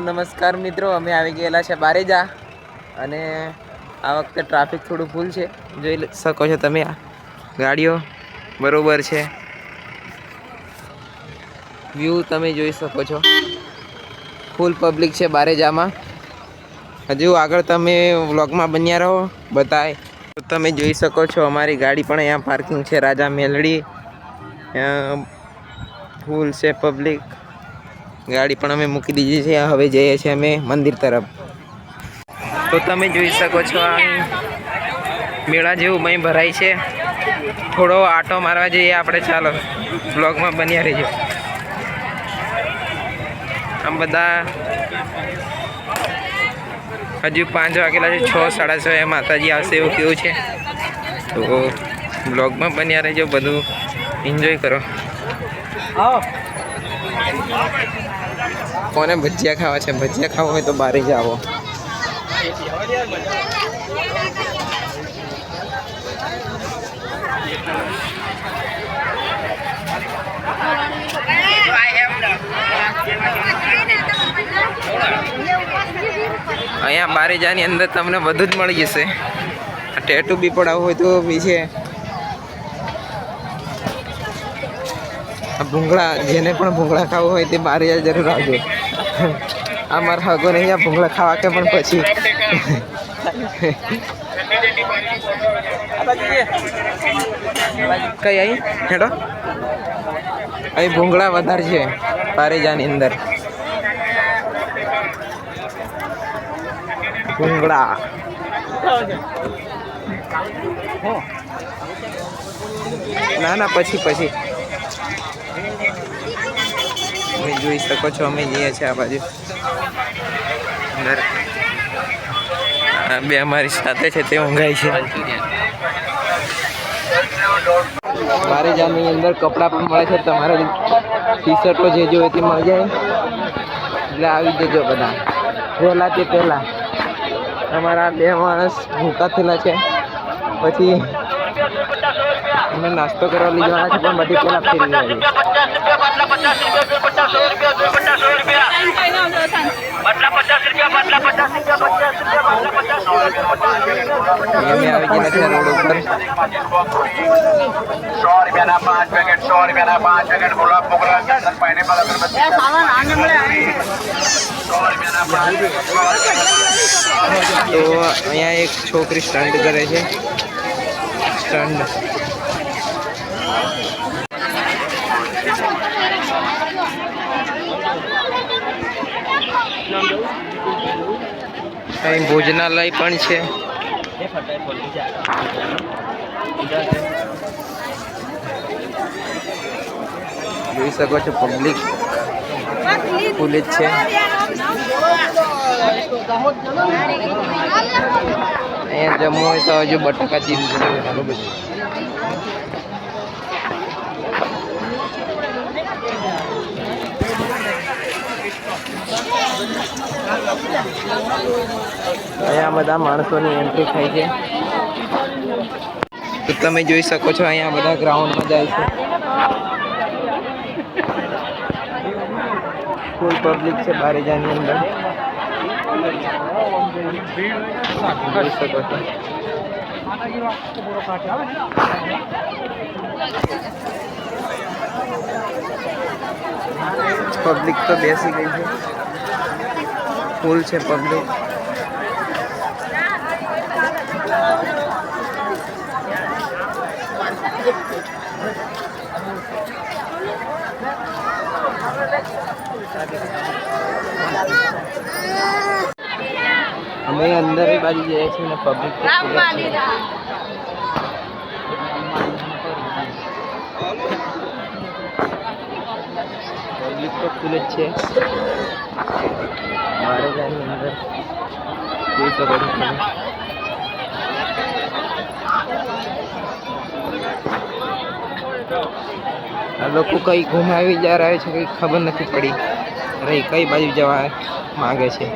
નમસ્કાર મિત્રો, અમે આવી ગયેલા છે બારેજા અને આ વખતે ટ્રાફિક થોડું ફૂલ છે. જોઈ શકો છો તમે આ ગાડીઓ, બરોબર છે. વ્યૂ તમે જોઈ શકો છો. ફૂલ પબ્લિક છે બારેજામાં. હજુ આગળ તમે વ્લોગમાં બન્યા રહો બતાય તમે જોઈ શકો છો અમારી ગાડી પણ અહીંયા પાર્કિંગ છે, રાજા મેલડી. ફૂલ છે પબ્લિક ગાડી પણ અમે મૂકી દીધી છે. હવે જઈએ છીએ અમે મંદિર તરફ. તો તમે જોઈ શકો છો આ મેળા જેવું અહીં ભરાય છે. થોડો આટો મારવા જઈએ આપણે. ચાલો બ્લોગમાં બન્યા રહીજો. આમ બધા હજુ પાંચ વાગેલા છે છ સાડા છ એ માતાજી આવશે એવું કેવું છે. તો બ્લોગમાં બન્યા રહેજો બધું એન્જોય કરો. કોને ભજીયા ખાવા છે? ભજીયા ખાવા હોય તો બારે જ આવો. અહીંયા બારેજાની અંદર તમને બધું જ મળી જશે. ટેટુ બી પડાવવું હોય તો બી છે. ભૂંગળા, જેને પણ ભૂંગળા ખાવું હોય તે બારેજા જરૂર આવજો. આ મારા હગો નહીં આ ભૂંગળા ખાવા કે પણ પછી. કઈ અહીં હેડો. અહીં ભૂંગળા વધારે છે, પારેજાની અંદર. ભૂંગળા. ના ના, પછી પછી. તમે જોઈ શકો છો, અમે જઈએ છીએ આ બાજુ. બે અમારી સાથે છે, તે ઊંઘાય છે. મારે જાની અંદર કપડાં પણ મળે છે, તમારે ટી શર્ટો જે જોઈએ તે મળી જાય. એટલે આવી જજો બધા. પહેલાં તે પહેલાં. અમારા બે માણસ ભૂકા થયેલા છે. પછી અમે નાસ્તો કરવા લઈ જવાના છે પણ બધી પહેલાં ફેરવી આવી અમે આવી ગયા છે રોડ ઉપર સો રૂપિયાના પાંચ પેકેટ સો રૂપિયાના પાંચ પેકેટ ગુલાબ મોકલા પાઇનેપલ અગરબત્તી સો રૂપિયાના પાંચ તો અહીંયા એક છોકરી સ્ટન્ટ કરે છે સ્ટન્ટ અહીં ભોજનાલય પણ છે. જોઈ શકો છો પબ્લિક ફૂલ છે. અહીંયા જમવું હોય તો હજુ બટાકા ચીપ્સ અહીંયા બધા માણસોની એન્ટ્રી થાય છે. તો તમે જોઈ શકો છો અહીંયા બધા ગ્રાઉન્ડમાં જાય છે. ફૂલ પબ્લિક છે બારેજાની અંદર. જોઈ શકો છો. પબ્લિક તો બેસી ગઈ છે. ફૂલ છે પબ્લિક અમે અંદર એ બાજુ જઈએ છીએ ને પબ્લિક તો ફૂલ જ છે પબ્લિક તો ફૂલ જ છે આ લોકો કઈ ઘુમાવી જા રહ્યા છે કઈ ખબર નથી પડી. રહી કઈ બાજુ જવા માંગે છે?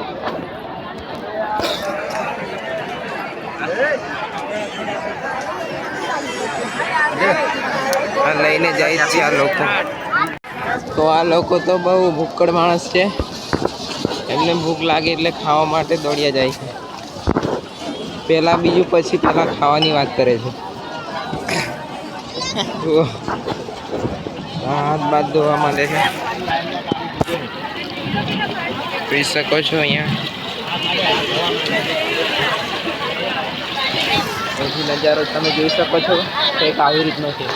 લઈને જાય છે આ લોકો. તો આ લોકો તો બહુ ભૂક્કડ માણસ છે. એમને ભૂખ લાગે એટલે ખાવા માટે દોડ્યા જાય છે. પહેલાં બીજું પછી પહેલાં ખાવાની વાત કરે છે. હાથ બાદ ધોવા માંડે છે. પી શકો છો અહીંયા? પછી નજારો તમે જોઈ શકો છો. કંઈક આવી રીતનો છે.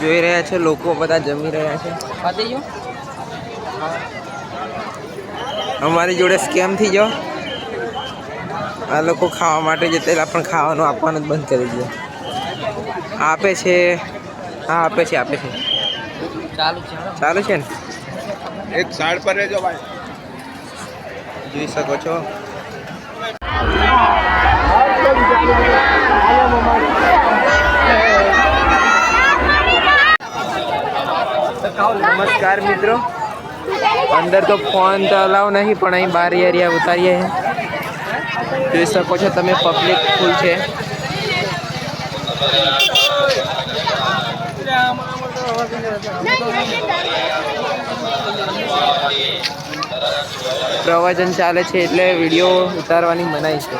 જોઈ રહ્યા છે લોકો બધા જમી રહ્યા છે. ખાતી જો અમારી જોડે સ્કેમ થઈ જાઓ આ લોકો ખાવા માટે જતેલા પણ ખાવાનું આપવાનું જ બંધ કરી દીધું. આપે છે હા આપે છે આપે છે. ચાલુ છે ચાલુ છે ને? એક સાઈડ પર રહેજો ભાઈ. જોઈ શકો છો. નમસ્કાર મિત્રો. અંદર તો ફોન તો અલાવ નહીં, પણ અહીં બહાર એરિયા ઉતારીએ જોઈ શકો છો તમે પબ્લિક ફૂલ છે. પ્રવચન ચાલે છે એટલે વીડિયો ઉતારવાની મનાઈ છે.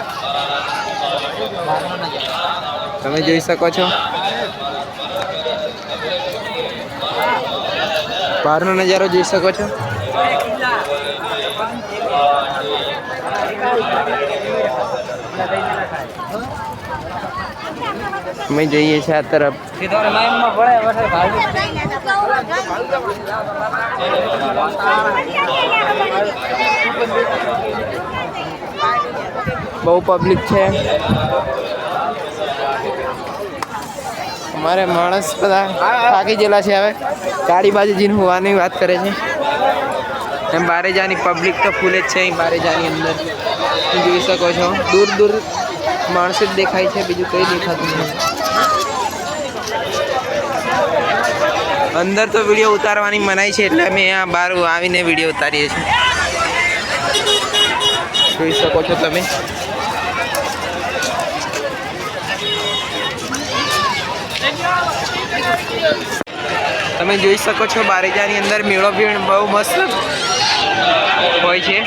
તમે જોઈ શકો છો. બહારનો નજારો જોઈ શકો છો. અમે જઈએ છીએ આ તરફ. બહુ પબ્લિક છે. અમારે માણસ બધા થાકી ગયેલા છે હવે. ગાડી બાજુ જઈને હોવાની વાત કરે છે. એમ બારે જાની પબ્લિક તો ફૂલે જ છે અહીં બારે જાની અંદર જોઈ શકો છો. દૂર દૂર માણસો જ દેખાય છે, બીજું કંઈ દેખાતું નથી. અંદર તો વીડિયો ઉતારવાની મનાઈ છે, એટલે અમે આ બહાર આવીને વીડિયો ઉતારીએ છીએ. જોઈ શકો છો તમે. તમે જોઈ શકો છો બારેજાની અંદર મેળો ભીણ બહુ મસ્ત હોય છે.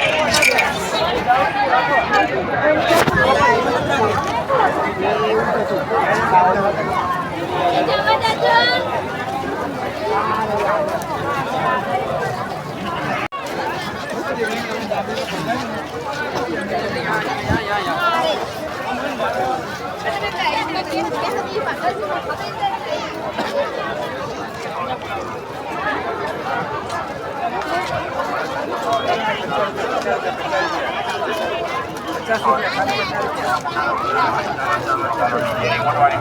વાળી